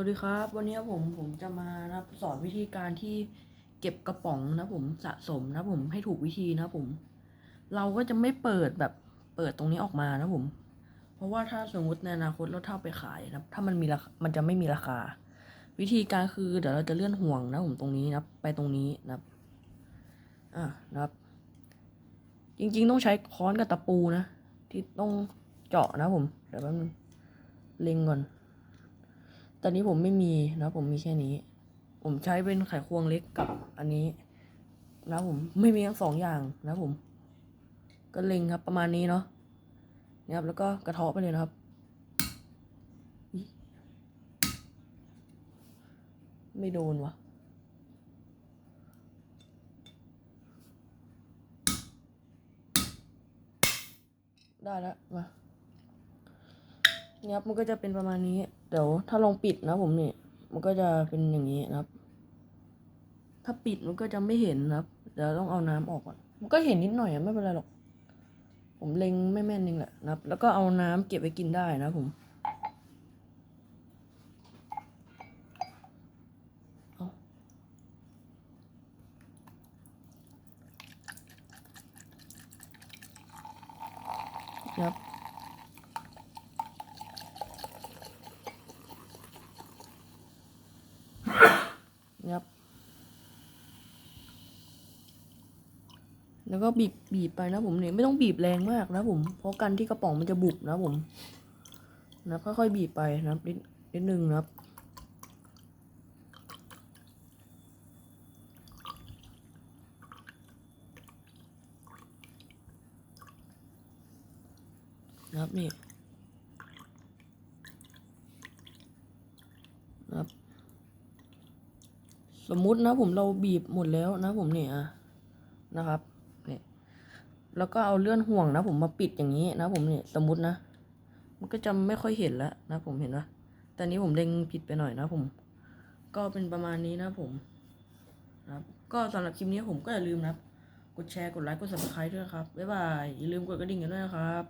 วัสดีครับ วันนี้ผมผมจะมานะสอนวิธีการที่เก็บกระป๋องนะผมสะสมนะผมให้ถูกวิธีนะผม เราก็จะไม่เปิดแบบเปิดตรงนี้ออกมานะผม เพราะว่าถ้าสมมติในอนาคตเราถ้าเอาไปขายนะถ้ามันมีราคามันจะไม่มีราคา วิธีการคือเดี๋ยวเราจะเลื่อนห่วงนะผมตรงนี้นะไปตรงนี้นะอะนะครับ จริงๆต้องใช้ค้อนกับตะปูนะ ที่ต้องเจาะนะผมเดี๋ยวแป๊บนึงเล็งก่อน ตอนนี้ผมไม่มีนะผมมีแค่นี้ ผมใช้เป็นไขควงเล็กกับอันนี้ นะผมไม่มีทั้งสองอย่างนะผม ก็เล็งครับประมาณนี้เนาะเนี่ยครับแล้วก็กระเทาะไปเลยนะครับไม่โดนวะได้แล้วมา นี่ครับมันก็จะเป็นประมาณนี้ เดี๋ยวถ้าลองปิดนะผมนี่มันก็จะเป็นอย่างนี้นะครับ ถ้าปิดมันก็จะไม่เห็นนะครับ เดี๋ยวต้องเอาน้ำออกก่อน มันก็เห็นนิดหน่อยอะไม่เป็นไรหรอก ผมเล็งไม่แม่นเองแหละนะครับ แล้วก็เอาน้ำเก็บไว้กินได้นะผมนะครับ นะครับ แล้วก็บีบบีบไปนะผมเนี่ยไม่ต้องบีบแรงมากนะผม เพราะกันที่กระป๋องมันจะบุบนะผมนะค่อยๆบีบไปนะครับนิดนิดนึงนะครับนะครับนี่นะครับ สมมุตินะผมเราบีบหมดแล้วนะผมเนี่ยนะครับเนี่ยแล้วก็เอาเลื่อนห่วงนะผมมาปิดอย่างนี้นะผมเนี่ยสมมุตินะ มันก็จะไม่ค่อยเห็นแล้วนะผมเห็นปะแต่นี้ผมเล็งผิดไปหน่อยนะผม ก็เป็นประมาณนี้นะผมนะครับก็สำหรับคลิปนี้ผมก็อย่าลืมนะกดแชร์กดไลค์กด subscribe ด้วยนะครับบ๊ายบายอย่าลืมกดกระดิ่งกันด้วยนะครับ